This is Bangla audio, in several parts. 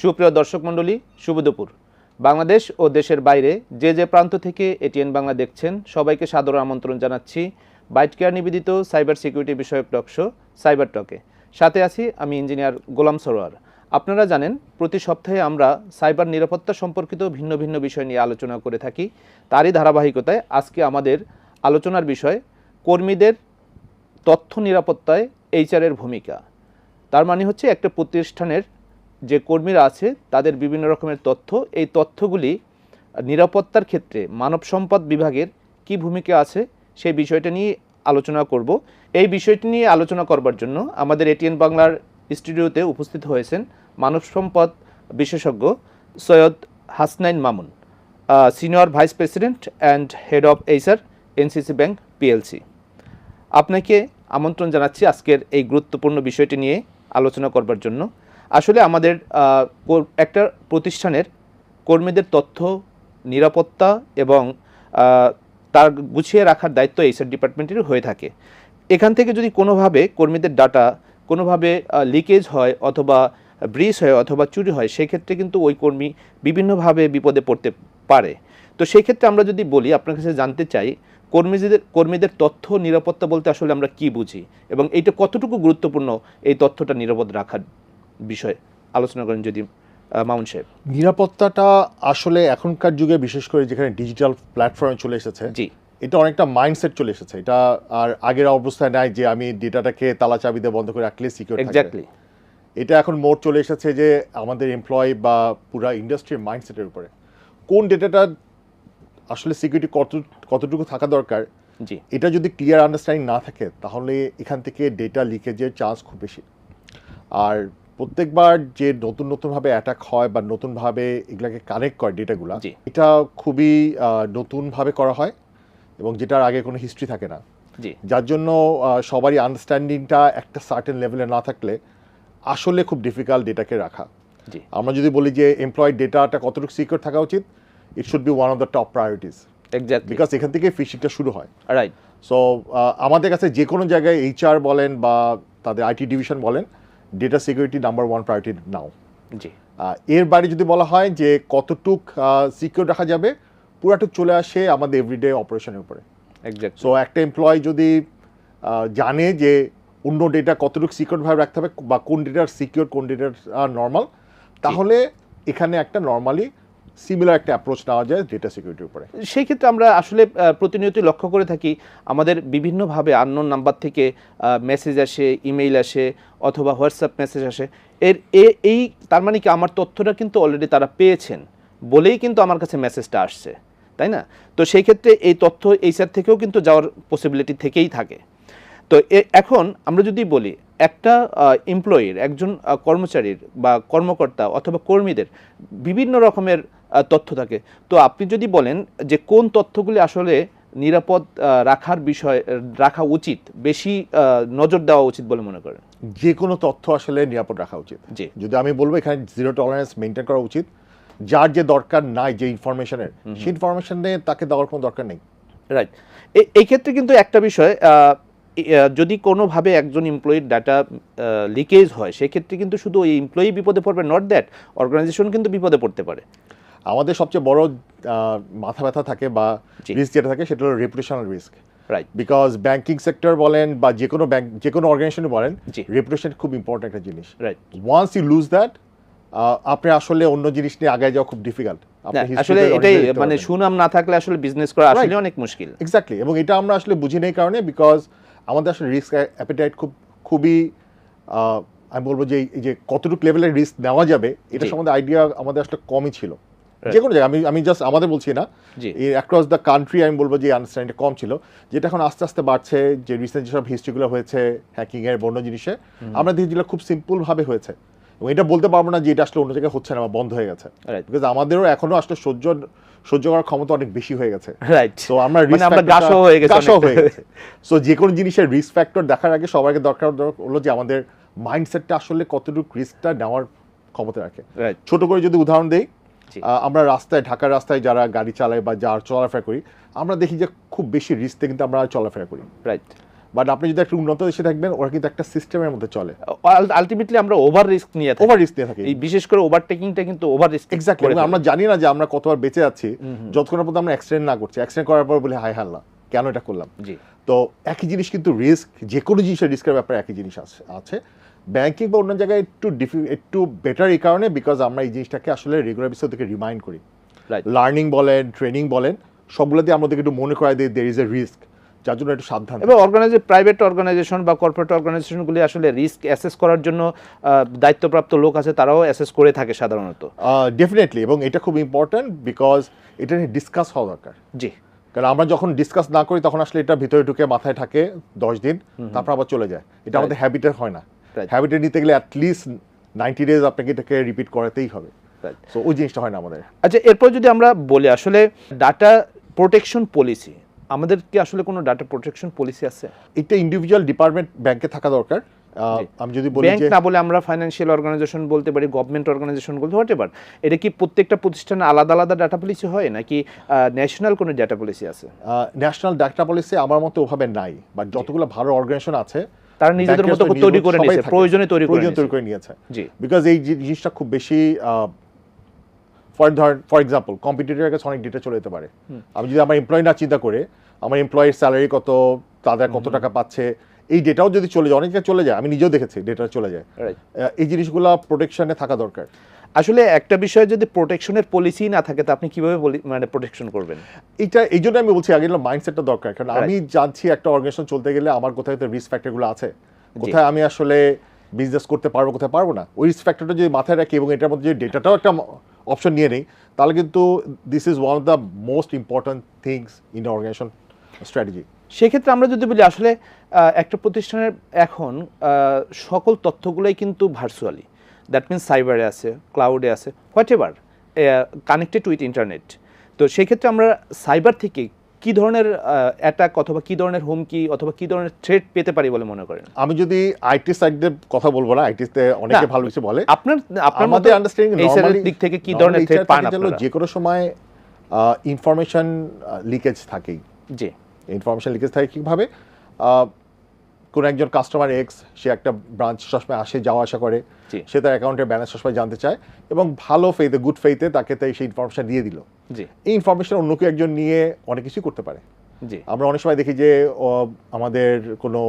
সুপ্রিয় দর্শক মণ্ডলী, শুভ দুপুর। বাংলাদেশ ও দেশের বাইরে যে যে প্রান্ত থেকে এটিএন বাংলা দেখছেন, সবাইকে সাদর আমন্ত্রণ জানাচ্ছি বাইট কেয়ার নিবেদিত সাইবার সিকিউরিটি বিষয়ক টকশো সাইবার টকে। সাথে আছি আমি ইঞ্জিনিয়ার গোলাম সরোয়ার। আপনারা জানেন, প্রতি সপ্তাহে আমরা সাইবার নিরাপত্তা সম্পর্কিত ভিন্ন ভিন্ন বিষয় নিয়ে আলোচনা করে থাকি। তারই ধারাবাহিকতায় আজকে আমাদের আলোচনার বিষয়, কর্মীদের তথ্য নিরাপত্তায় এইচআরের ভূমিকা। তার মানে হচ্ছে একটা প্রতিষ্ঠানের যে কর্মীরা আছে, তাদের বিভিন্ন রকমের তথ্য। এই তথ্যগুলি নিরাপত্তার ক্ষেত্রে মানব সম্পদ বিভাগের কি ভূমিকা আছে, সেই বিষয়টা নিয়ে আলোচনা করব। এই বিষয়টি নিয়ে আলোচনা করবার জন্য আমাদের এটিএন বাংলার স্টুডিওতে উপস্থিত হয়েছেন মানব সম্পদ বিশেষজ্ঞ Syed Hasnain Mamun senior vice president and head of HR, NCC bank PLC. আপনাকে আমন্ত্রণ জানাচ্ছি আজকের এই গুরুত্বপূর্ণ বিষয়টি নিয়ে আলোচনা করবার জন্য। আসলে আমাদের একটা প্রতিষ্ঠানের কর্মীদের তথ্য, নিরাপত্তা এবং তার গুছিয়ে রাখার দায়িত্ব এইচআর ডিপার্টমেন্টের হয়ে থাকে। এখান থেকে যদি কোনোভাবে কর্মীদের ডাটা কোনোভাবে লিকেজ হয় অথবা ব্রিজ হয় অথবা চুরি হয়, সেক্ষেত্রে কিন্তু ওই কর্মী বিভিন্নভাবে বিপদে পড়তে পারে। তো সেই ক্ষেত্রে আমরা যদি বলি, আপনার কাছে জানতে চাই, কর্মীদের কর্মীদের তথ্য নিরাপত্তা বলতে আসলে আমরা কি বুঝি? এবং এইটা কতটুকু গুরুত্বপূর্ণ এই তথ্যটা নিরাপদ রাখার বিষয়ে আলোচনা করেন যদি মামুন সাহেব। নিরাপত্তাটা আসলে এখনকার যুগে বিশেষ করে যেখানে ডিজিটাল প্ল্যাটফর্মে চলে এসেছে জি। এটা অনেকটা মাইন্ডসেট চলে এসেছে। এটা আর আগের অবস্থায় নাই যে আমি ডেটাটাকে তালা চাবি দিয়ে বন্ধ করে রাখলে সিকিউর এক্স্যাক্টলি এটা এখন মোট চলে এসেছে যে আমাদের এমপ্লয় বা পুরা ইন্ডাস্ট্রির মাইন্ডসেটের উপরে। কোন ডেটাটা আসলে সিকিউরিটি কত কতটুকু থাকা দরকার জি। এটা যদি ক্লিয়ার আন্ডারস্ট্যান্ডিং না থাকে তাহলে এখান থেকে ডেটা লিকেজের চান্স খুব বেশি। আর প্রত্যেকবার যে নতুন নতুনভাবে অ্যাটাক হয় বা নতুনভাবে এগুলাকে কানেক্ট করে ডেটাগুলো এটা খুবই নতুনভাবে করা হয় এবং যেটার আগে কোনো হিস্ট্রি থাকে না। যার জন্য সবারই আন্ডারস্ট্যান্ডিংটা একটা সার্টেন লেভেলে না থাকলে আসলে খুব ডিফিকাল্ট ডেটাকে রাখা। আমরা যদি বলি যে এমপ্লয়েড ডেটাটা কতটুকু সিকিউর থাকা উচিত it should be one of the top priorities because এখান থেকে ফিশিংটা শুরু হয়। রাইট সো আমাদের কাছে যে কোনো জায়গায় এইচআর বলেন বা তাদের আইটি ডিভিশন বলেন data security number one priority now জি। এর বাইরে যদি বলা হয় যে কতটুক সিকিউর রাখা যাবে পুরাটুক চলে আসে আমাদের এভরিডে অপারেশনের উপরে। সো একটা এমপ্লয় যদি জানে যে অন্য ডেটা কতটুকু সিকিউরভাবে রাখতে হবে বা কোন ডেটার সিকিউর কোন ডেটার নর্মাল তাহলে এখানে একটা নর্মালি সিমিলার একটা অ্যাপ্রোচ নেওয়া যায় ডেটা সিকিউরিটির উপরে। সেই ক্ষেত্রে আমরা আসলে প্রতিনিয়তই লক্ষ্য করে থাকি, আমাদের বিভিন্নভাবে আননোন নাম্বার থেকে মেসেজ আসে ইমেইল আসে, অথবা হোয়াটসঅ্যাপ মেসেজ আসে। এর এই, তার মানে কি আমার তথ্যটা কিন্তু অলরেডি তারা পেয়েছেন, বলেই কিন্তু আমার কাছে মেসেজটা আসছে, তাই না? তো সেই ক্ষেত্রে এই তথ্য এইচআর থেকেও কিন্তু যাওয়ার পসিবিলিটি থেকেই থাকে। তো এখন আমরা যদি বলি, একটা এমপ্লয়ির একজন কর্মচারীর বা কর্মকর্তা অথবা কর্মীদের বিভিন্ন রকমের তথ্য থাকে। তো আপনি যদি বলেন যে কোন তথ্যগুলি আসলে নিরাপদ রাখার বিষয় রাখা উচিত বেশি নজর দেওয়া উচিত বলে মনে করেন? যে কোনো তথ্য আসলে নিরাপদ রাখা উচিত। জি। যদি আমি বলব এখানে জিরো টলারেন্স মেনটেন করা উচিত যার যে দরকার নাই যে ইনফরমেশনের সেই ইনফরমেশনে তাকে দেওয়ার কোনো দরকার নেই। রাইট এই ক্ষেত্রে কিন্তু একটা বিষয় যদি কোনোভাবে একজন এমপ্লয়ির ডাটা লিকেজ হয় সেক্ষেত্রে কিন্তু শুধু ওই এমপ্লয়ি বিপদে পড়বে নট দ্যাট অর্গানাইজেশন কিন্তু বিপদে পড়তে পারে। আমাদের সবচেয়ে বড় মাথা ব্যথা থাকে বা। রিস্ক যেটা থাকে সেটা হলো reputational risk right because banking sector বলেন বা যে কোনো ব্যাংক যে কোনো অর্গানাইজেশন বলেন। রেপুটেশন খুব ইম্পর্টেন্ট একটা জিনিস. Right once you lose that আপনি আসলে অন্য জিনিস নিয়ে আগে যাওয়া খুব ডিফিকাল্ট আসলে এটাই মানে সুনাম না থাকলে আসলে বিজনেস করা আসলে. অনেক মুশকিল। এক্স্যাক্টলি এবং এটা আমরা আসলে বুঝি নেই কারণে বিকজ আমাদের আসলে রিস্ক অ্যাপিটাইট খুব খুবই আমি বলব যে এই যে কতটুকু লেভেলের রিস্ক নেওয়া যাবে এটা সম্বন্ধে আইডিয়া আমাদের আসলে কমই ছিল. যে কোনো জায়গায় আমি আমি জাস্ট আমাদের বলছি না অ্যাক্রস দ্য কান্ট্রি আমি বলব যে আন্ডারস্ট্যান্ডিংটা কম ছিল। যেটা এখন আস্তে আস্তে বাড়ছে যে রিসেন্ট যেসব হিস্ট্রিগুলো হয়েছে হ্যাকিং এর বন্য জিনিসে আমরা খুব সিম্পল ভাবে হয়েছে। এবং এটা বলতে পারব না যে এটা আসলে অন্য জায়গায় হচ্ছে না বা বন্ধ হয়ে গেছে। বিকজ আমাদেরও এখনও আসলে সহ্য সহ্য করার ক্ষমতা অনেক বেশি হয়ে গেছে। রাইট তো আমরা মানে আমরা হয়ে গেছি হয়ে সো যে কোনো জিনিসের রিস্ক ফ্যাক্টর দেখার আগে সবাইকে দরকার হলো যে আমাদের মাইন্ডসেটটা আসলে কতটুকু রিস্কটা নেওয়ার ক্ষমতা রাখে। ছোট করে যদি উদাহরণ দেই। আহ, আমরা রাস্তায় ঢাকার রাস্তায় যারা গাড়ি চালাই বা যার চলাফেরা করি আমরা দেখি যে খুব বেশি রিস্কে কিন্তু আমরা চলাফেরা করি। রাইট বাট আপনি যদি একটা উন্নত দেশে থাকবেন ওরা কিন্তু একটা সিস্টেমের মধ্যে চলে। আলটিমেটলি আমরা ওভার রিস্ক নিয়ে থাকি। ওভার রিস্ক নিয়ে থাকে। বিশেষ করে ওভারটেকিংটা কিন্তু ওভার রিস্ক এক্স্যাক্টলি আমরা জানি না যে আমরা কতবার বেঁচে যাচ্ছি যতক্ষণ পর্যন্ত আমরা অ্যাক্সিডেন্ট না করছি। অ্যাক্সিডেন্ট করার পর বলে হাই হাল্লা কেন এটা করলাম? জি। তো একই জিনিস কিন্তু রিস্ক যে কোনো জিনিসের রিস্কের ব্যাপারে একই জিনিস আছে আছে। ব্যাংকিং বা অন্য জায়গায় একটু একটু বেটার এই কারণে বিকজ আমরা এই জিনিসটাকে আসলে রেগুলার বিষয় থেকে রিমাইন্ড করি। লার্নিং বলেন ট্রেনিং বলেন সবগুলো দিয়ে আমাদেরকে একটু মনে করাই দিই দের ইজ এ রিস্ক যার জন্য একটু সাবধান এবং অর্গানাইজ প্রাইভেট অর্গানাইজেশন বা কর্পোরেট অর্গানাইজেশনগুলি আসলে রিস্ক অ্যাসেস করার জন্য দায়িত্বপ্রাপ্ত লোক আছে তারাও অ্যাসেস করে থাকে সাধারণত। ডেফিনেটলি এবং এটা খুব ইম্পর্ট্যান্ট বিকজ এটা নিয়ে ডিসকাস হওয়া দরকার। জি। কারণ আমরা যখন ডিসকাস না করি তখন আসলে এটা ভিতরে ঢুকে মাথায় থাকে দশ দিন তারপর আবার চলে যায়। এটা আমাদের হ্যাবিটের হয় না. হ্যাবিটে নিতে গেলে অ্যাটলিস্ট নাইনটি ডেজ আপনাকে এটাকে রিপিট করাতেই হবে। সো ওই জিনিসটা হয় না আমাদের। আচ্ছা এরপর যদি আমরা বলি আসলে ডাটা প্রোটেকশন পলিসি আমাদের কি আসলে কোনো ডাটা প্রোটেকশন পলিসি আছে? এটা ইন্ডিভিজুয়াল ডিপার্টমেন্ট ব্যাংকে থাকা দরকার। আমি যদি বলি ব্যাংক না বলে আমরা ফাইন্যান্সিয়াল অর্গানাইজেশন বলতে পারি গভর্নমেন্ট অর্গানাইজেশন বলতে হোয়াট এভার এটা কি প্রত্যেকটা প্রতিষ্ঠানে আলাদা আলাদা ডাটা পলিসি হয় নাকি ন্যাশনাল কোনো ডাটা পলিসি আছে? ন্যাশনাল ডাটা পলিসি আমার মতো ওভাবে নাই বাট যতগুলো ভালো অর্গানাইজেশন আছে তারা নিজেদের মতো তৈরি করে নিয়েছে প্রয়োজনে তৈরি করে প্রয়োজন তৈরি। করে নিয়েছে। জি। বিকজ এই জিনিসটা খুব বেশি ফর ধর ফর এক্সাম্পল কম্পিটিটরের কাছে অনেক ডেটা চলে যেতে পারে। আমি যদি আমার এমপ্লয়ি না চিন্তা করে আমার এমপ্লয়ের স্যালারি কত তাদের কত টাকা পাচ্ছে এই ডেটাও যদি চলে যায় অনেকটা চলে যায় আমি নিজেও দেখেছি ডেটা চলে যায়। এই জিনিসগুলো প্রোটেকশনে থাকা দরকার। আসলে একটা বিষয়ে যদি প্রোটেকশনের পলিসি না থাকে তা আপনি কীভাবে মানে প্রোটেকশন করবেন? এটা এই জন্য আমি বলছি আগে মাইন্ডসেটটা দরকার। কারণ আমি জানছি একটা অর্গানাইজেশন চলতে গেলে আমার কোথায় তো রিস্ক ফ্যাক্টরগুলো আছে। কোথায় আমি আসলে বিজনেস করতে পারব কোথায় পারব না? ওই রিস্ক ফ্যাক্টরটা যদি মাথায় রাখি এবং এটার মধ্যে যদি ডেটাটাও একটা অপশন নিয়ে নেই তাহলে কিন্তু this is one of the most important things in organisation strategy সেক্ষেত্রে আমরা যদি বলি আসলে একটা প্রতিষ্ঠানের এখন সকল তথ্যগুলোই কিন্তু ভার্চুয়ালি দ্যাট মিনস সাইবারে আছে ক্লাউডে আছে whatever connected with internet তো সেক্ষেত্রে আমরা সাইবার থেকে কি ধরনের অ্যাটাক অথবা কি ধরনের হুমকি অথবা কি ধরনের থ্রেট পেতে পারি বলে মনে করেন? আমি যদি আইটি সাইডের কথা বলব না আইটিতে অনেকে ভালো কিছু বলে। আপনার আপনার মতো আন্ডারস্ট্যান্ডিং এই দিক থেকে কি ধরনের থ্রেট পান আপনারা? যে কোনো সময় ইনফরমেশন লিকেজ থাকেই। জি। ইনফরমেশন লিকেজ থাকে কীভাবে? কোনো একজন কাস্টমার এক্স সে একটা ব্রাঞ্চ সবসময় আসে যাওয়া আসা করে। সে তার অ্যাকাউন্টের ব্যালেন্স সবসময় জানতে চায় এবং ভালো ফেইতে গুড ফেইতে তাকে তাই সেই ইনফরমেশন দিয়ে দিল। এই ইনফরমেশন অন্য কেউ একজন নিয়ে অনেক কিছুই করতে পারে। আমরা অনেক সময় দেখি যে আমাদের কোনো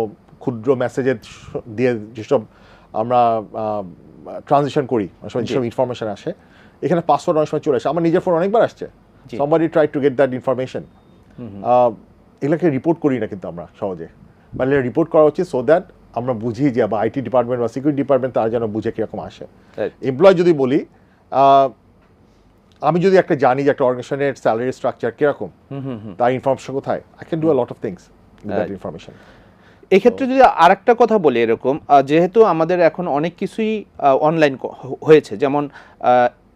ক্ষুদ্র মেসেজের দিয়ে যেসব আমরা ট্রানজিশন করি অনেক সময় যেসব ইনফরমেশন আসে এখানে পাসওয়ার্ড অনেক সময় চলে আসে। আমার নিজের ফোন অনেকবার আসছে। somebody try to get that information এগুলোকে রিপোর্ট করি না কিন্তু আমরা সহজে। মানে রিপোর্ট করা উচিত সো দ্যাট আমরা বুঝি যে বা আইটি ডিপার্টমেন্ট বা সিকিউরিটি ডিপার্টমেন্ট তারা যেন বুঝে কীরকম আসে. এমপ্লয় যদি বলি আমি যদি একটা জানি যে একটা অর্গানাইজেশনের স্যালারি স্ট্রাকচার কীরকম হুম হুম হুম। তার ইনফরমেশন কোথায়? I can do a lot of things that information এক্ষেত্রে যদি আরেকটা কথা বলি এরকম যেহেতু আমাদের এখন অনেক কিছুই অনলাইন হয়েছে যেমন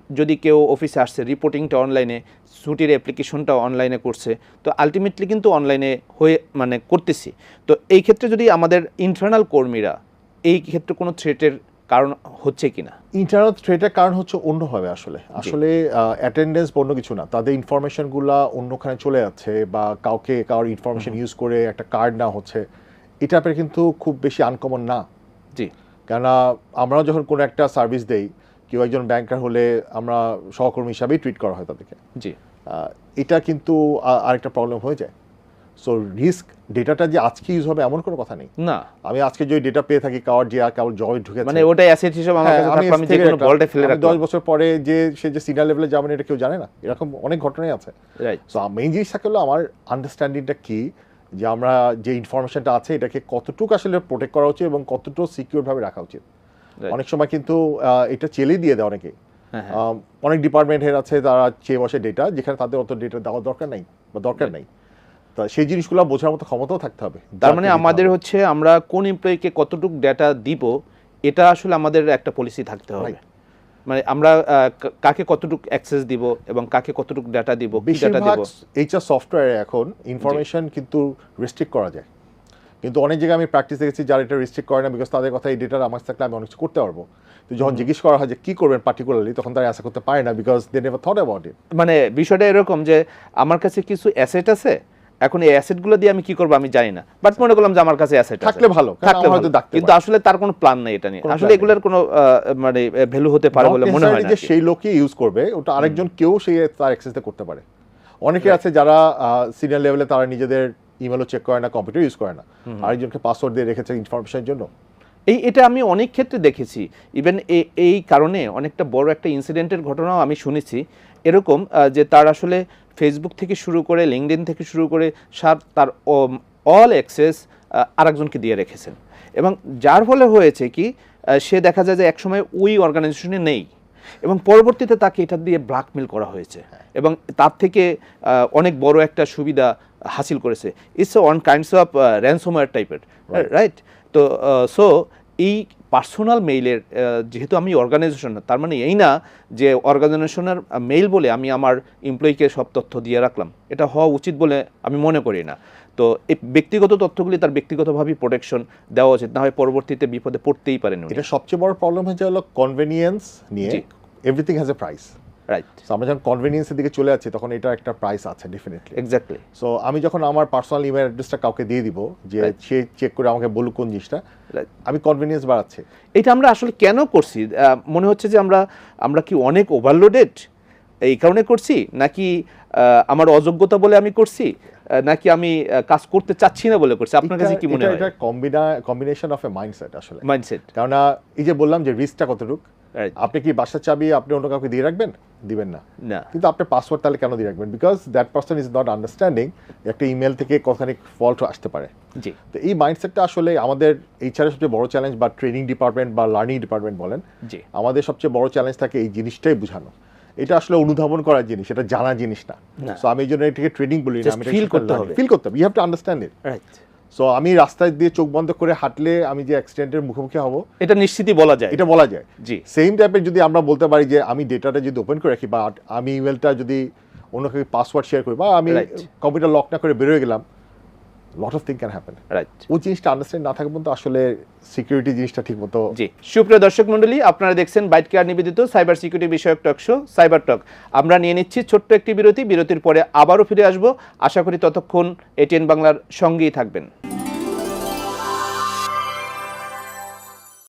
যদি কেউ অফিসে আসছে রিপোর্টিংটা অনলাইনে ছুটির অ্যাপ্লিকেশনটা অনলাইনে করছে তো আলটিমেটলি কিন্তু অনলাইনে হয়ে মানে করতেছি। তো এই ক্ষেত্রে যদি আমাদের ইন্টারনাল কর্মীরা এই ক্ষেত্রে কোনো থ্রেটের কারণ হচ্ছে কিনা? ইন্টারনাল থ্রেটের কারণ হচ্ছে অন্যভাবে আসলে। আসলে অ্যাটেন্ডেন্স অন্য কিছু না। তাদের ইনফরমেশনগুলো অন্যখানে চলে যাচ্ছে বা কাউকে কারোর ইনফরমেশন ইউজ করে একটা কার্ড না হচ্ছে এটা কিন্তু খুব বেশি আনকমন না। জি। কেননা আমরাও যখন কোনো একটা সার্ভিস দেই কেউ একজন ব্যাংকার হলে আমরা সহকর্মী হিসাবেই ট্রিট করা হয় তাদেরকে। জি। এটা কিন্তু আরেকটা প্রবলেম হয়ে যায়। সো রিস্ক ডেটাটা যে আজকে ইউজ হবে এমন কোনো কথা নেই। না। আমি আজকে যদি ডেটা পেয়ে থাকি কারোর যে কারোর জবে ঢুকে মানে ওটাই অ্যাসেট হিসেবে আমার হ্যাঁ, কাছে থাকল আমি যে কোনো। বলটা ফেলে রাখলাম। দশ বছর পরে যে সে যে সিনিয়র লেভেলে যাবেন এটা কেউ জানে না। এরকম অনেক ঘটনাই আছে। রাইট সো মেইন জিনিসটা হলো আমার আন্ডারস্ট্যান্ডিংটা কি? যে আমরা যে ইনফরমেশনটা আছে এটাকে কতটুকু আসলে প্রোটেক্ট করা উচিত এবং কতটুকু সিকিউর ভাবে রাখা উচিত. অনেক সময় কিন্তু এটা চেলে দিয়ে দেয় অনেকে। হ্যাঁ হ্যাঁ। অনেক ডিপার্টমেন্ট হেড আছে তারা চেয়ে বসে ডেটা যেখানে তাদের অত ডেটা দেওয়ার দরকার নাই বা দরকার নাই। তা সেই জিনিসগুলো বোঝার মতো ক্ষমতাও থাকতে হবে। তার মানে আমাদের হচ্ছে আমরা কোন এমপ্লয়িকে কতটুকু ডেটা দিব এটা আসলে আমাদের একটা পলিসি থাকতে হবে। মানে আমরা কাকে কতটুকু অ্যাক্সেস দিব এবং কাকে কতটুকু ডেটা দিব কি ডেটা দিব। এইচআর সফটওয়্যারে এখন ইনফরমেশন কিন্তু রেস্ট্রিক্ট করা যায়। কিন্তু অনেক জায়গায় আমি প্র্যাকটিস দেখেছি যারা এটা রেস্ট্রিক্ট করে না বিকজ তাদের কথা এই ডেটার আমার থাকলে আমি অনেক কিছু করতে পারব। তো যখন জিজ্ঞেস করা হয় যে কি করবেন পার্টিকুলারলি তখন তারা আশা করতে পারে না because they never thought about it মানে বিষয়টা এরকম যে আমার কাছে কিছু অ্যাসেট আছে এখন এই অ্যাসেটগুলো দিয়ে আমি কি করব আমি জানি না। বাট মনে করলাম যে আমার কাছে অ্যাসেট থাকলে ভালো, থাকলে হয়তো কিন্তু আসলে তার কোনো প্ল্যান নেই এটা নিয়ে। আসলে এগুলোর কোনো মানে ভ্যালু হতে পারে বলে মনে হয় না যে সেই লোকই ইউজ করবে ওটা আরেকজন কেউ সেই তার অ্যাক্সেসটা করতে পারে। অনেকে আছে যারা সিনিয়র লেভেলে তারা নিজেদের ইমেলও চেক করে না কম্পিউটার ইউজ করে না। আরেকজনকে পাসওয়ার্ড দিয়ে রেখেছে ইনফরমেশনের জন্য। এই এটা আমি অনেক ক্ষেত্রে দেখেছি। ইভেন এই কারণে অনেকটা বড় একটা ইনসিডেন্টের ঘটনাও আমি শুনেছি। এরকম যে তার আসলে ফেসবুক থেকে শুরু করে লিঙ্কডিন থেকে শুরু করে সব তার অল অ্যাক্সেস আরেকজনকে দিয়ে রেখেছেন। এবং যার ফলে হয়েছে কি সে দেখা যায় যে একসময় ওই অর্গানাইজেশনে নেই। এবং পরবর্তীতে তাকে এটা দিয়ে ব্ল্যাকমেল করা হয়েছে। এবং তার থেকে অনেক বড় একটা সুবিধা হাসিল করেছে। It's one kinds of ransomware টাইপের রাইট তো সো এই পার্সোনাল মেইলের যেহেতু আমি অর্গানাইজেশন না তার মানে এই না যে অর্গানাইজেশনের মেইল বলে আমি আমার এমপ্লয়িকে সব তথ্য দিয়ে রাখলাম। এটা হওয়া উচিত বলে আমি মনে করি না। তো এই ব্যক্তিগত তথ্যগুলি তার ব্যক্তিগতভাবেই প্রোটেকশন দেওয়া উচিত। না হয় পরবর্তীতে বিপদে পড়তেই পারেন এটা সবচেয়ে বড় প্রবলেম হচ্ছে হলো কনভেনিয়েন্স নিয়ে। Everything has a price right আমরা যখন কনভেনিয়েন্সের দিকে চলে যাচ্ছি তখন এটা একটা প্রাইস আছে ডেফিনেটলি এক্স্যাক্টলি সো আমি যখন আমার পার্সোনাল ইমেল অ্যাড্রেসটা কাউকে দিয়ে দিব যে. সে চেক করে আমাকে বলুক কোন জিনিসটা আমি কনভেনিয়েন্স বাড়াচ্ছি। এটা আমরা আসলে কেন করছি? মনে হচ্ছে যে আমরা আমরা কি অনেক ওভারলোডেড এই কারণে করছি? নাকি আমার অযোগ্যতা বলে আমি করছি? নাকি আমি কাজ করতে চাচ্ছি না বলে করছি? আপনার কাছে কি মনে হয়? এটা কম্বিনা কম্বিনেশন অফ এ মাইন্ডসেট আসলে। মাইন্ডসেট কেননা এই যে বললাম যে রিস্কটা কতটুক আপনি কি বাসার চাবি আপনি অন্য কাউকে দিয়ে রাখবেন? দিবেন না। না। কিন্তু আপনার পাসওয়ার্ড তাহলে কেন দিয়ে রাখবেন? Because that person is not understanding একটা ইমেল থেকে কতখানিক ফল্ট আসতে পারে। জি। তো এই মাইন্ডসেটটা আসলে আমাদের এইচআর সবচেয়ে বড় চ্যালেঞ্জ বা ট্রেনিং ডিপার্টমেন্ট বা লার্নিং ডিপার্টমেন্ট বলেন জি। আমাদের সবচেয়ে বড় চ্যালেঞ্জ থাকে এই জিনিসটাই বোঝানো। এটা আসলে অনুধাবন করার জিনিস এটা জানা জিনিস না। সো আমি এই জন্য এটাকে ট্রেনিং বলি না আমি feel করতে হবে। ফিল করতে হবে you have to understand it right so আমি রাস্তায় দিয়ে চোখ বন্ধ করে হাঁটলে আমি যে অ্যাক্সিডেন্টের মুখোমুখি হব এটা নিশ্চিতই বলা যায়। এটা বলা যায়। জি। সেম টাইপের যদি আমরা বলতে পারি যে আমি ডেটাটা যদি ওপেন করে রাখি বা আমি ইমেলটা যদি অন্য কাউকে পাসওয়ার্ড শেয়ার করি বা আমি কম্পিউটার লক না করে বেরোয় গেলাম lot of thing can happen right ওই জিনিসটা আন্ডারস্ট্যান্ড না থাকা পর্যন্ত আসলে সিকিউরিটি জিনিসটা ঠিক মতো জি। সুপ্রিয় দর্শক মন্ডলী আপনারা দেখছেন বাইট কেয়ার নিবেদিত সাইবার সিকিউরিটি বিষয়ক টক শো সাইবার টক আমরা নিয়ে নিচ্ছি ছোট্ট একটি বিরতি। বিরতির পরে আবারও ফিরে আসব। আশা করি ততক্ষণ এটিএন বাংলার সঙ্গেই থাকবেন।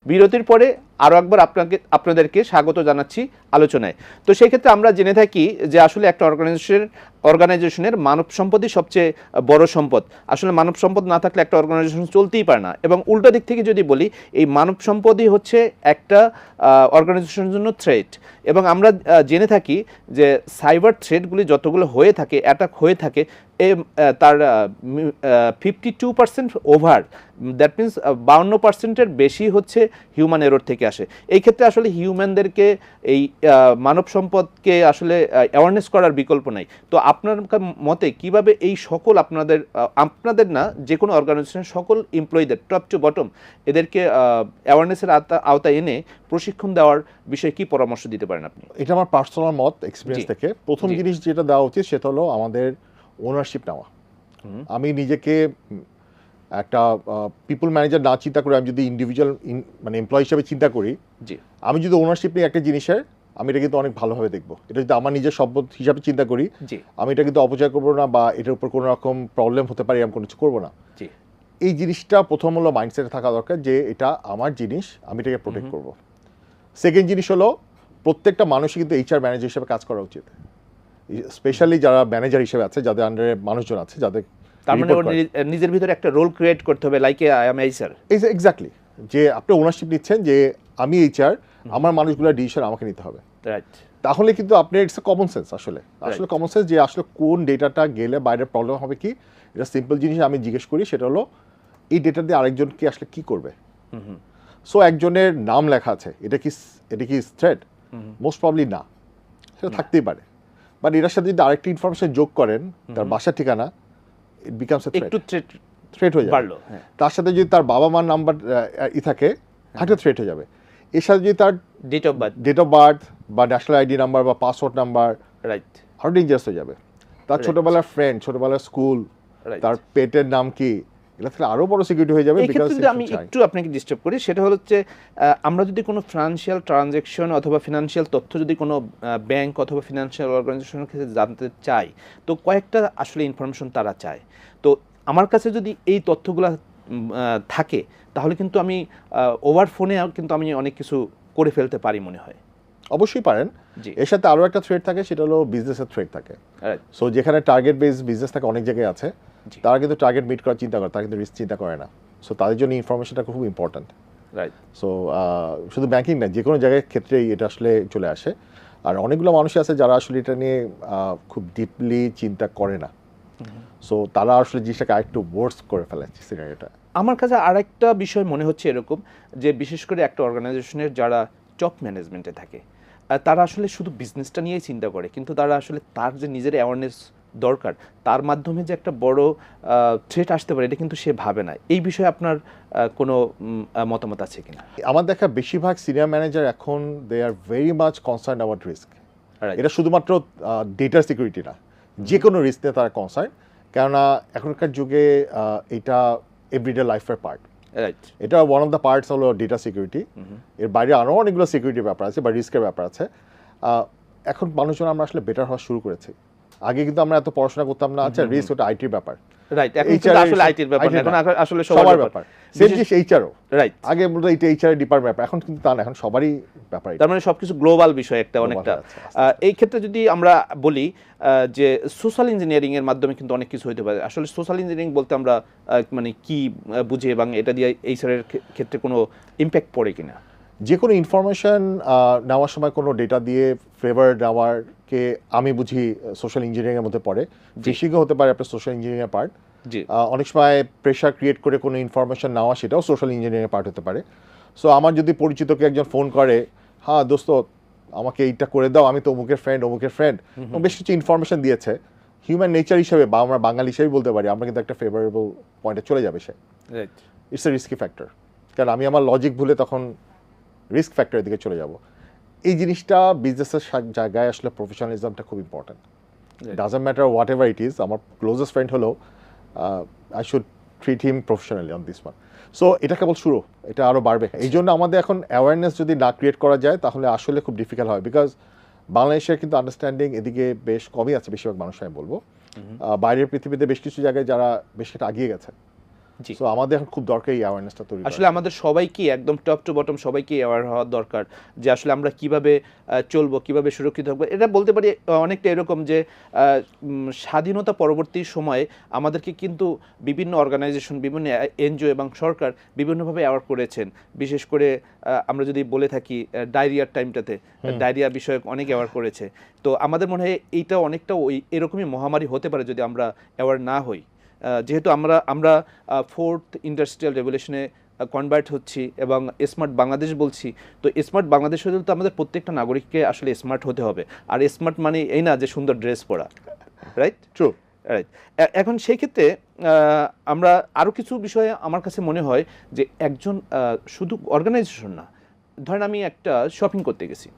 বিরতির পরে আরও একবার আপনাকে, আপনাদেরকে স্বাগত জানাচ্ছি আলোচনায়। তো সেই ক্ষেত্রে আমরা জেনে থাকি যে আসলে একটা অর্গানাইজেশনের অর্গানাইজেশনের মানব সম্পদই সবচেয়ে বড় সম্পদ। আসলে মানব সম্পদ না থাকলে একটা অর্গানাইজেশন চলতেই পারে না। এবং উল্টো দিক থেকে যদি বলি, এই মানব সম্পদই হচ্ছে একটা অর্গানাইজেশনের জন্য থ্রেট এবং আমরা জেনে থাকি যে সাইবার থ্রেটগুলি যতগুলো হয়ে থাকে অ্যাটাক হয়ে থাকে এ তার fifty two percent over that means বাউন্ন পার্সেন্টের বেশি হচ্ছে হিউম্যান এরর থেকে আসে। এই ক্ষেত্রে আসলে হিউম্যানদেরকে এই মানব সম্পদকে আসলে অ্যাওয়ারনেস করার বিকল্প নাই। তো আপনার মতে কীভাবে এই সকল আপনাদের আপনাদের না যে কোনো অর্গানাইজেশনের সকল এমপ্লয়ীদের টপ টু বটম এদেরকে অ্যাওয়ারনেসের আওতা এনে প্রশিক্ষণ দেওয়ার বিষয়ে কি পরামর্শ দিতে পারেন আপনি? এটা আমার পার্সোনাল মত এক্সপিরিয়েন্স। থেকে। প্রথম জিনিস যেটা দেওয়া উচিত সেটা হলো আমাদের ওনারশিপ নেওয়া। আমি নিজেকে একটা পিপল ম্যানেজার না চিন্তা করে আমি যদি ইন্ডিভিজুয়াল মানে এমপ্লয় হিসেবে চিন্তা করি জি। আমি যদি ওনারশিপ নিই একটা জিনিসের আমি এটা কিন্তু অনেক ভালোভাবে দেখব। এটা যদি আমার নিজের সম্পদ হিসাবে চিন্তা করি আমি এটা কিন্তু অপচয় করব না বা এটার উপর কোনো রকম প্রবলেম হতে পারে এরকম কোনো কিছু করব না। এই জিনিসটা প্রথম হলো মাইন্ডসেটে থাকা দরকার যে এটা আমার জিনিস আমি এটাকে প্রোটেক্ট করব। সেকেন্ড জিনিস হলো প্রত্যেকটা মানুষই কিন্তু এইচআর ম্যানেজার হিসেবে কাজ করা উচিত। স্পেশালি যারা ম্যানেজার হিসেবে আছে যাদের আন্ডারে মানুষজন আছে যাদের তার মানে নিজের ভিতরে একটা রোল ক্রিয়েট করতে হবে like I am I sir exactly যে আপনি ওনারশিপ নিচ্ছেন যে আমি এইচআর আমার মানুষগুলোর ডিসিশন আমাকে নিতে হবে। রাইট তাহলে কিন্তু আপনি ইটস কমন সেন্স আসলে। আসলে কমন সেন্স যে আসলে কোন ডেটাটা গেলে বাইরের প্রবলেম হবে কি? এটা সিম্পল জিনিস আমি জিজ্ঞেস করি সেটা হলো এই ডেটা দিয়ে আরেকজনকে আসলে কি করবে? সো একজনের নাম লেখা আছে এটা কি এটা কি থ্রেড মোস্ট প্রবলি না। সেটা থাকতেই পারে। বাট এটার সাথে যদি আরেকটি ইনফরমেশন যোগ করেন তার বাসার ঠিকানা ইট বিকামস একটু থ্রেট হয়ে যাবে। হ্যাঁ। তার সাথে যদি তার বাবা মার নাম্বার ই থাকে একটা থ্রেট হয়ে যাবে। এর সাথে যদি তার date of birth date of birth বা ন্যাশনাল আইডি নাম্বার বা পাসওয়ার্ড নাম্বার রাইট আরও ডেঞ্জারাস হয়ে যাবে। তার. ছোটবেলার ফ্রেন্ড ছোটবেলার স্কুল তার পেটের নাম কি এটা তাহলে আরও বড় সিকিউরিটি হয়ে যাবে যদি আমি একটু আপনাকে ডিস্টার্ব করি সেটা হচ্ছে আমরা যদি কোনো ফিনান্সিয়াল ট্রানজ্যাকশন অথবা ফিনান্সিয়াল তথ্য যদি কোনো ব্যাংক অথবা ফিনান্সিয়াল অর্গানাইজেশনের ক্ষেত্রে জানতে চাই তো কয়েকটা আসলে ইনফরমেশন তারা চায়। তো আমার কাছে যদি এই তথ্যগুলো থাকে তাহলে কিন্তু আমি ওভার ফোনে কিন্তু আমি অনেক কিছু করে ফেলতে পারি মনে হয়। অবশ্যই পারেন। এর সাথে আরও একটা থ্রেড থাকে সেটা হলো বিজনেসের থ্রেড থাকে। সো যেখানে টার্গেট বেস বিজনেস থাকে অনেক জায়গায় আছে। তারা কিন্তু টার্গেট মিট করার চিন্তা করে তারা কিন্তু রিস্ক চিন্তা করে না। সো তাদের জন্য ইনফরমেশনটা খুব ইম্পর্ট্যান্ট রাইট সো শুধু ব্যাংকিং না যে কোনো জায়গায় ক্ষেত্রেই এটা আসলে চলে আসে। আর অনেকগুলো মানুষ আছে যারা আসলে এটা নিয়ে খুব ডিপলি চিন্তা করে না। সো তারা আসলে জিনিসটাকে আরেকটু ওয়ার্স করে ফেলে সিনারিটা আমার কাছে আরেকটা বিষয় মনে হচ্ছে এরকম যে বিশেষ করে একটা অর্গানাইজেশনের যারা টপ ম্যানেজমেন্টে থাকে তারা আসলে শুধু বিজনেসটা নিয়েই চিন্তা করে কিন্তু তারা আসলে তার যে নিজের অ্যাওয়ারনেস দরকার তার মাধ্যমে যে একটা বড় থ্রেট আসতে পারে এটা কিন্তু সে ভাবে না। এই বিষয়ে আপনার কোনো মতামত আছে কিনা? আমার দেখা বেশিরভাগ সিনিয়র ম্যানেজার এখন they are very much concern about risk এটা শুধুমাত্র ডেটার সিকিউরিটি না। যে কোনো রিস্ক নিয়ে তারা কনসার্ন কেননা এখনকার যুগে এটা এভরিডে লাইফের পার্ট রাইট এটা ওয়ান অফ দ্য পার্টস হলো ডেটা সিকিউরিটি এর বাইরে আরও অনেকগুলো সিকিউরিটির ব্যাপার আছে বা রিস্কের ব্যাপার আছে। এখন মানুষজন আমরা আসলে বেটার হওয়া শুরু করেছি। আগে কিন্তু আমরা এত পড়াশোনা করতাম না। আচ্ছা রিস্ক ওটা আইটির ব্যাপার। রাইট এখন HR কিন্তু এর আসলে আইটির ব্যাপার না এখন আসলে সবার সবার ব্যাপার। ব্যাপার। সেম জিনিস এইচআরও রাইট আগে মূলত এটা এইচআর ডিপার্টমেন্ট ব্যাপার এখন কিন্তু তা না এখন সবারই ব্যাপার তার মানে সবকিছু গ্লোবাল বিষয় একটা অনেকটা। এই ক্ষেত্রে যদি আমরা বলি যে সোশ্যাল ইঞ্জিনিয়ারিং এর মাধ্যমে কিন্তু অনেক কিছু হতে পারে। আসলে সোশ্যাল ইঞ্জিনিয়ারিং বলতে আমরা মানে কি বুঝি এবং এটা দিয়ে এই স্যারের ক্ষেত্রে কোনো ইম্প্যাক্ট পড়ে কিনা? যে কোনো ইনফরমেশন নেওয়ার সময় কোনো ডেটা দিয়ে ফ্লেভার নেওয়ারকে আমি বুঝি সোশ্যাল ইঞ্জিনিয়ারিংয়ের মধ্যে পড়ে। ফিশিংও হতে পারে আপনার সোশ্যাল ইঞ্জিনিয়ারিং পার্ট জি। অনেক সময় প্রেশার ক্রিয়েট করে কোনো ইনফরমেশন নেওয়া সেটাও সোশ্যাল ইঞ্জিনিয়ারিং পার্ট হতে পারে। সো আমার যদি পরিচিতকে একজন ফোন করে হ্যাঁ দোস্ত আমাকে এইটা করে দাও আমি তো অমুকের ফ্রেন্ড অমুকের ফ্রেন্ড বেশ কিছু ইনফরমেশন দিয়েছে। হিউম্যান নেচার হিসেবে বা আমরা বাঙালি হিসেবে বলতে পারি আমরা কিন্তু একটা ফেভারেবল পয়েন্টে চলে যাবে সে। Right it's a risky factor কারণ আমি আমার লজিক ভুলে তখন রিস্ক ফ্যাক্টরের দিকে চলে যাব। এই জিনিসটা বিজনেসের জায়গায় আসলে প্রফেশনালিজমটা খুব important doesn't matter whatever it is আমার ক্লোজেস্ট ফ্রেন্ড হলো I should treat him professionally on this one so এটা কেবল শুরু এটা আরও বাড়বে। এই জন্য আমাদের এখন অ্যাওয়ারনেস যদি না ক্রিয়েট করা যায় তাহলে আসলে খুব ডিফিকাল্ট হয়। বিকজ বাংলাদেশের কিন্তু আন্ডারস্ট্যান্ডিং এদিকে বেশ কমই আছে বেশিরভাগ মানুষ আমি বলব। বাইরের পৃথিবীতে বেশ কিছু জায়গায় যারা বেশ একটা আগিয়ে গেছে। জি। সো আমাদের এখন খুব দরকার এই অ্যাওয়ারনেসটা তৈরি আসলে আমাদের সবাইকে একদম টপ টু বটম সবাইকে অ্যাওয়ার হওয়া দরকার যে আসলে আমরা কীভাবে চলবো কীভাবে সুরক্ষিত থাকব। এটা বলতে পারি অনেকটা এরকম যে স্বাধীনতা পরবর্তী সময়ে আমাদেরকে কিন্তু বিভিন্ন অর্গানাইজেশন বিভিন্ন এনজিও এবং সরকার বিভিন্নভাবে অ্যাওয়ার করেছেন। বিশেষ করে আমরা যদি বলে থাকি ডায়রিয়ার টাইমটাতে ডায়রিয়া বিষয়ক অনেক অ্যাওয়ার করেছে। তো আমাদের মনে হয় এইটা অনেকটা ওই এরকমই মহামারী হতে পারে যদি আমরা অ্যাওয়ার না হই। যেহেতু আমরা আমরা ফোর্থ ইন্ডাস্ট্রিয়াল রেভলিউশনে কনভার্ট হচ্ছি এবং স্মার্ট বাংলাদেশ বলছি তো স্মার্ট বাংলাদেশ হলে তো আমাদের প্রত্যেকটা নাগরিককে আসলে স্মার্ট হতে হবে। আর স্মার্ট মানে এই না যে সুন্দর ড্রেস পরা রাইট ট্রু রাইট এখন সেই ক্ষেত্রে আমরা আরও কিছু বিষয়ে আমার কাছে মনে হয় যে একজন শুধু অর্গানাইজেশন না ধরেন আমি একটা শপিং করতে গেছি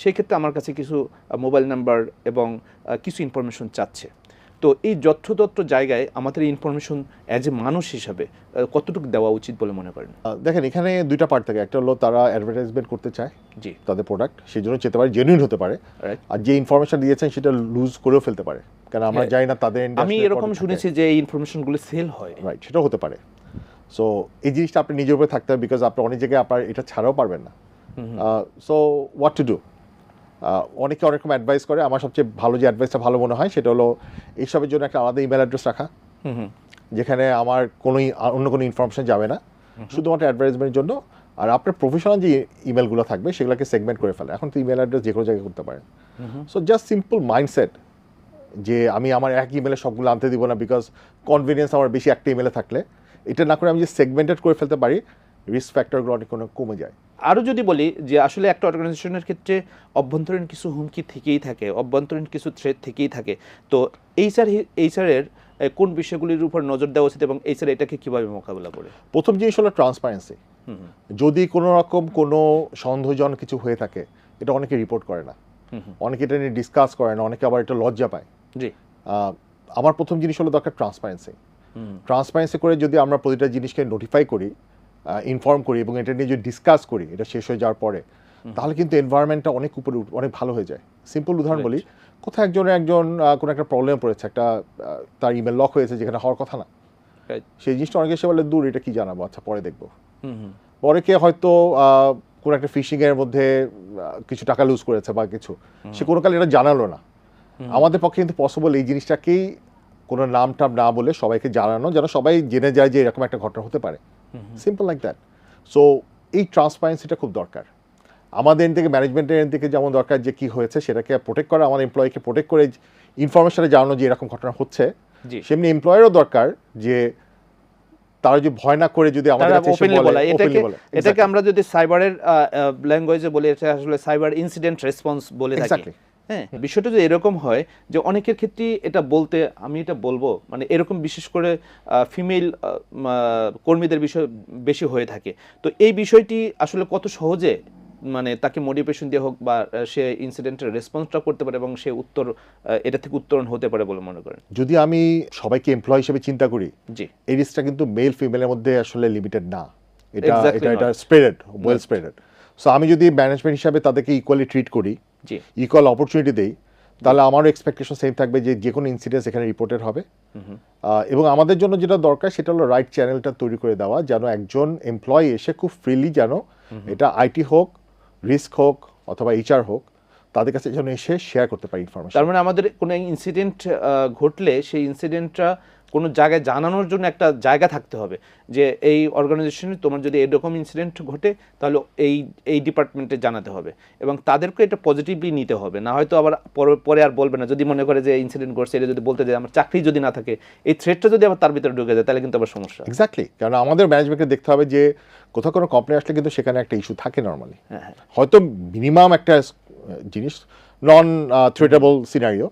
সেক্ষেত্রে আমার কাছে কিছু মোবাইল নাম্বার এবং কিছু ইনফরমেশন চাচ্ছে। তো এই যত্রতত্র জায়গায় আমাদের ইনফরমেশন অ্যাজ এ মানুষ হিসাবে কতটুকু দেওয়া উচিত বলে মনে করেন? দেখেন এখানে দুইটা পার্ট থাকে। একটা হলো তারা অ্যাডভার্টাইজমেন্ট করতে চায় জি। তাদের প্রোডাক্ট সেই জন্য চেতে পারে জেনুইন হতে পারে। রাইট আর যে ইনফরমেশন দিয়েছেন সেটা লুজ করেও ফেলতে পারে। কারণ আমরা। জানি না তাদের আমি এরকম শুনেছি যে এই ইনফরমেশনগুলো সেল হয়। রাইট সেটাও হতে পারে। সো এই জিনিসটা আপনি নিজের উপরে থাকতে হবে বিকজ আপনি অনেক জায়গায় আপনার এটা ছাড়াও পারবেন না। সো হোয়াট টু ডু অনেকে অনেক রকম অ্যাডভাইস করে। আমার সবচেয়ে ভালো যে অ্যাডভাইসটা ভালো মনে হয় সেটা হলো এইসবের জন্য একটা আলাদা ইমেল অ্যাড্রেস রাখা। যেখানে আমার কোনো অন্য কোনো ইনফরমেশন যাবে না। শুধুমাত্র অ্যাডভার্টাইজমেন্টের জন্য। আর আপনার প্রফেশনাল যে ইমেলগুলো থাকবে সেগুলোকে সেগমেন্ট করে ফেলে এখন তো ইমেল অ্যাড্রেস যে কোনো জায়গায় করতে পারেন। সো জাস্ট সিম্পল মাইন্ডসেট যে আমি আমার এক ইমেলে সবগুলো আনতে দিব না বিকজ কনভিনিয়েন্স আমার বেশি একটা ইমেলে থাকলে। এটা না করে আমি যে সেগমেন্টেড করে ফেলতে পারি রিস্ক ফ্যাক্টরগুলো অনেক কোনো কমে যায়। আরও যদি বলি যে আসলে একটা অর্গানাইজেশনের ক্ষেত্রে অভ্যন্তরীণ কিছু হুমকি থেকেই থাকে অভ্যন্তরীণ কিছু থ্রেট থেকেই থাকে। তো এইচআর এইচআরের কোন বিষয়গুলির উপর নজর দেওয়া উচিত এবং এইচআর এটাকে কীভাবে মোকাবিলা করে? প্রথম জিনিস হলো ট্রান্সপারেন্সি যদি কোনো রকম কোনো সন্দেহজন কিছু হয়ে থাকে এটা অনেকে রিপোর্ট করে না। অনেকে এটা নিয়ে ডিসকাস করে না অনেকে আবার এটা লজ্জা পায়। জি। আমার প্রথম জিনিস হলো দরকার ট্রান্সপারেন্সি ট্রান্সপারেন্সি করে যদি আমরা প্রতিটা জিনিসকে নোটিফাই করি ইনফর্ম করি এবং এটা নিয়ে যদি ডিসকাস করি এটা শেষ হয়ে যাওয়ার পরে তাহলে কিন্তু এনভায়রনমেন্টটা অনেক উপরে অনেক ভালো হয়ে যায়। সিম্পল উদাহরণ বলি কোথাও একজনের একজন কোনো একটা প্রবলেম পড়েছে একটা তার ইমেল লক হয়েছে যেখানে হওয়ার কথা না। সেই জিনিসটা অনেকে এসে বলে দূর এটা কি জানাব? আচ্ছা পরে দেখব। পরে কে হয়তো আহ, কোনো একটা ফিশিং এর মধ্যে কিছু টাকা লুজ করেছে বা কিছু সে কোনো কালে এটা জানালো না। আমাদের পক্ষে কিন্তু পসিবল এই জিনিসটাকেই কোনো নাম টাম না বলে সবাইকে জানানো যেন সবাই জেনে যায় যে এরকম একটা ঘটনা হতে পারে। সিম্পল লাইক দ্যাট সো এই ট্রান্সপারেন্সিটা খুব দরকার। আমাদের এন থেকে ম্যানেজমেন্টের এন থেকে যেমন দরকার যে কি হয়েছে সেটাকে প্রোটেক্ট করা আমার এমপ্লয়িকে প্রোটেক্ট করে ইনফরমেশনে জানানো যে এরকম ঘটনা হচ্ছে সেমনি এমপ্লয়েরও দরকার যে তারা যদি ভয় না করে যদি আমাদের কাছে এসে বলে এটাকে এটাকে আমরা যদি সাইবারের ল্যাঙ্গুয়েজে বলি এটা আসলে সাইবার ইনসিডেন্ট রেসপন্স বলে থাকি. হ্যাঁ। বিষয়টা যদি এরকম হয় যে অনেকের ক্ষেত্রে এটা বলতে আমি এটা বলব মানে এরকম বিশেষ করে ফিমেল কর্মীদের বিষয় বেশি হয়ে থাকে। তো এই বিষয়টি আসলে কত সহজে মানে তাকে মোটিভেশন দিয়ে হোক বা সে ইনসিডেন্টের রেসপন্সটা করতে পারে এবং সে উত্তর এটা থেকে উত্তরণ হতে পারে বলে মনে করেন? যদি আমি সবাইকে এমপ্লয় হিসেবে চিন্তা করি জি। এই রিস্কটা কিন্তু মেল ফিমেলের মধ্যে আসলে লিমিটেড না। এটা এটা. স্প্রেডেড ওয়েল স্প্রেডেড সো আমি যদি ম্যানেজমেন্ট হিসাবে তাদেরকে ইকুয়ালি ট্রিট করি ইকুয়াল অপরচুনিটি দেই তাহলে আমারও এক্সপেকটেশন সেম থাকবে যে যে কোনো ইনসিডেন্স এখানে রিপোর্টেড হবে। এবং আমাদের জন্য যেটা দরকার সেটা হলো রাইট চ্যানেলটা তৈরি করে দেওয়া যেন একজন এমপ্লয়ি এসে খুব ফ্রিলি যেন এটা আইটি হোক রিস্ক হোক অথবা এইচআর হোক তাদের কাছে যেন এসে শেয়ার করতে পারে ইনফরমেশন তার মানে আমাদের কোনো ইনসিডেন্ট ঘটলে সেই ইনসিডেন্টটা কোনো জায়গায় জানানোর জন্য একটা জায়গা থাকতে হবে যে এই অর্গানাইজেশনে তোমার যদি এরকম ইনসিডেন্ট ঘটে তাহলে এই এই ডিপার্টমেন্টে জানাতে হবে। এবং তাদেরকে এটা পজিটিভলি নিতে হবে। না হয়তো আবার পরে- পরে আর বলবে না। যদি মনে করে যে ইনসিডেন্ট ঘটছে এটা যদি বলতে যায় আমার চাকরি যদি না থাকে এই থ্রেটটা যদি আবার তার ভিতরে ঢুকে যায় তাহলে কিন্তু আবার সমস্যা। এক্স্যাক্টলি কারণ আমাদের ম্যানেজমেন্টকে দেখতে হবে যে কোথাও কোনো কমপ্লেন আসলে কিন্তু সেখানে একটা ইস্যু থাকে নর্মালি হ্যাঁ হ্যাঁ। হয়তো মিনিমাম একটা জিনিস নন থ্রেটেবল সিনারিও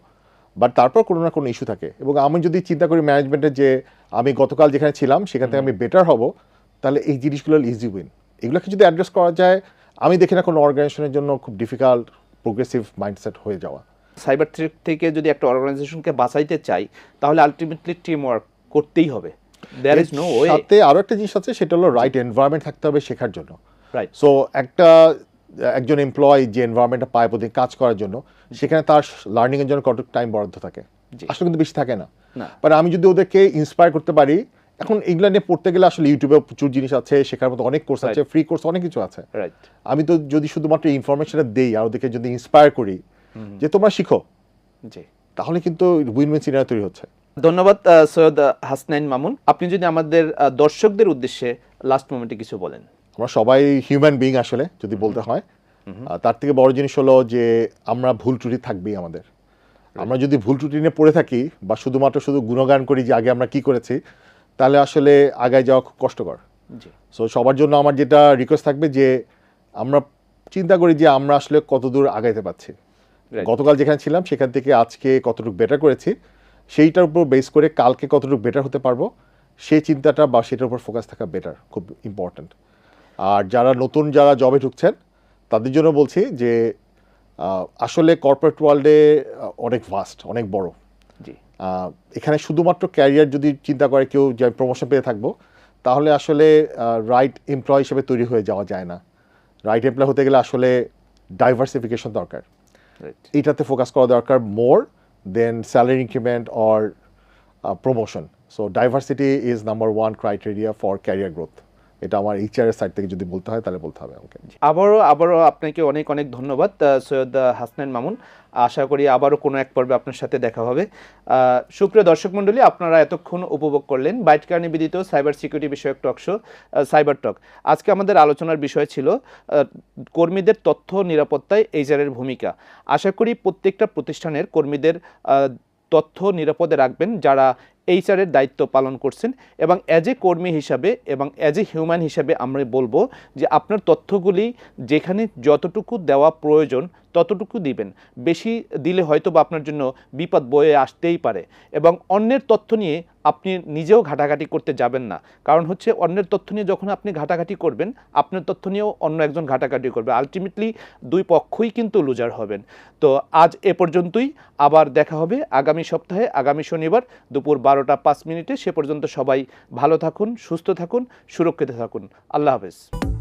বাট তারপর কোনো না কোনো ইস্যু থাকে। এবং আমি যদি চিন্তা করি ম্যানেজমেন্টের যে আমি গতকাল যেখানে ছিলাম সেখান থেকে আমি বেটার হব তাহলে এই জিনিসগুলো ইজি উইন এগুলোকে যদি অ্যাড্রেস করা যায় আমি দেখি না কোনো অর্গানাইজেশনের জন্য খুব ডিফিকাল্ট প্রোগ্রেসিভ মাইন্ডসেট হয়ে যাওয়া। সাইবার থ্রেট থেকে যদি একটা অর্গানাইজেশনকে বাঁচাইতে চাই তাহলে আলটিমেটলি টিম ওয়ার্ক করতেই হবে। দেয়ার ইজ নো সাথে আরও একটা জিনিস আছে সেটা হলো রাইট এনভায়রনমেন্ট থাকতে হবে শেখার জন্য। রাইট সো একটা একজন এমপ্লয় যে এনভায়রনমেন্টটা পায় প্রতিদিন কাজ করার জন্য সেখানে তার লার্নিং এর জন্য কতটুকু টাইম বরাদ্দ থাকে? আসলে কিন্তু বেশি থাকে না। বাট আমি যদি ওদেরকে ইন্সপায়ার করতে পারি এখন এগুলো নিয়ে পড়তে গেলে আসলে ইউটিউবে প্রচুর জিনিস আছে শেখার মতো অনেক কোর্স আছে ফ্রি কোর্স অনেক কিছু আছে। রাইট আমি তো যদি শুধুমাত্র ইনফরমেশনটা দেই আর ওদেরকে যদি ইন্সপায়ার করি যে তোমরা শিখো জি। তাহলে কিন্তু উইন উইন সিনারি তৈরি হচ্ছে। ধন্যবাদ সৈয়দ হাসনাইন মামুন। আপনি যদি আমাদের দর্শকদের উদ্দেশ্যে লাস্ট মোমেন্টে কিছু বলেন। আমরা সবাই হিউম্যান বিং আসলে যদি বলতে হয়। তার থেকে বড় জিনিস হলো যে আমরা ভুল ত্রুটি থাকবেই আমাদের। আমরা যদি ভুল ত্রুটি নিয়ে পড়ে থাকি বা শুধুমাত্র শুধু গুণগান করি যে আগে আমরা কি করেছি? তাহলে আসলে আগায় যাওয়া খুব কষ্টকর। সো সবার জন্য আমার যেটা রিকোয়েস্ট থাকবে যে আমরা চিন্তা করি যে আমরা আসলে কতদূর আগাইতে পারছি। গতকাল যেখানে ছিলাম সেখান থেকে আজকে কতটুকু বেটার করেছি সেইটার উপর বেস করে কালকে কতটুকু বেটার হতে পারব সেই চিন্তাটা বা সেটার উপর ফোকাস থাকা বেটার খুব ইম্পর্ট্যান্ট আর যারা নতুন যারা জবে ঢুকছেন তাদের জন্য বলছি যে আসলে কর্পোরেট ওয়ার্ল্ডে অনেক ভাস্ট অনেক বড়। জি। এখানে শুধুমাত্র ক্যারিয়ার যদি চিন্তা করে কেউ যে আমি প্রমোশন পেয়ে থাকব তাহলে আসলে রাইট এমপ্লয় হিসেবে তৈরি হয়ে যাওয়া যায় না। রাইট এমপ্লয় হতে গেলে আসলে ডাইভার্সিফিকেশন দরকার। এইটাতে ফোকাস করা দরকার more than salary increment or promotion so diversity is number one criteria for career growth এটা আমার এইচআর এর সাইড থেকে যদি বলতে হয় তাহলে বলতে হবে আমাকে। আবারও আবারও আপনাকে অনেক অনেক ধন্যবাদ সৈয়দ আহ, হাসনাইন মামুন। আশা করি আবারও কোনো এক পর্বে আপনার সাথে দেখা হবে। সুপ্রিয় দর্শক মণ্ডলী আপনারা এতক্ষণ উপভোগ করলেন বাইটকার নিবেদিত সাইবার সিকিউরিটি বিষয়ক টক শো সাইবার টক। আজকে আমাদের আলোচনার বিষয় ছিল কর্মীদের তথ্য নিরাপত্তায় এইচআরের ভূমিকা। আশা করি প্রত্যেকটা প্রতিষ্ঠানের কর্মীদের তথ্য নিরাপদে রাখবেন যারা এইচআরের দায়িত্ব পালন করছেন এবং অ্যাজ এ কর্মী হিসাবে এবং অ্যাজ এ হিউম্যান হিসাবে আমরা বলব যে আপনার তথ্যগুলি যেখানে যতটুকু দেওয়া প্রয়োজন ততটুকু দিবেন। বেশি দিলে হয়তো বা আপনার জন্য বিপদ বয়ে আসতেই পারে এবং অন্যের তথ্য নিয়ে আপনি নিজেও ঘাটাঘাটি করতে যাবেন না। কারণ হচ্ছে অন্যের তথ্য নিয়ে যখন আপনি ঘাটাঘাটি করবেন, আপনার তথ্য নিয়েও অন্য একজন ঘাটাঘাটি করবে। আলটিমেটলি দুই পক্ষই কিন্তু লুজার হবেন। তো আজ এ পর্যন্তই। আবার দেখা হবে আগামী সপ্তাহে, আগামী শনিবার দুপুর বারোটা পাঁচ মিনিটে। সে পর্যন্ত সবাই ভালো থাকুন, সুস্থ থাকুন, সুরক্ষিত থাকুন। আল্লাহ হাফেজ।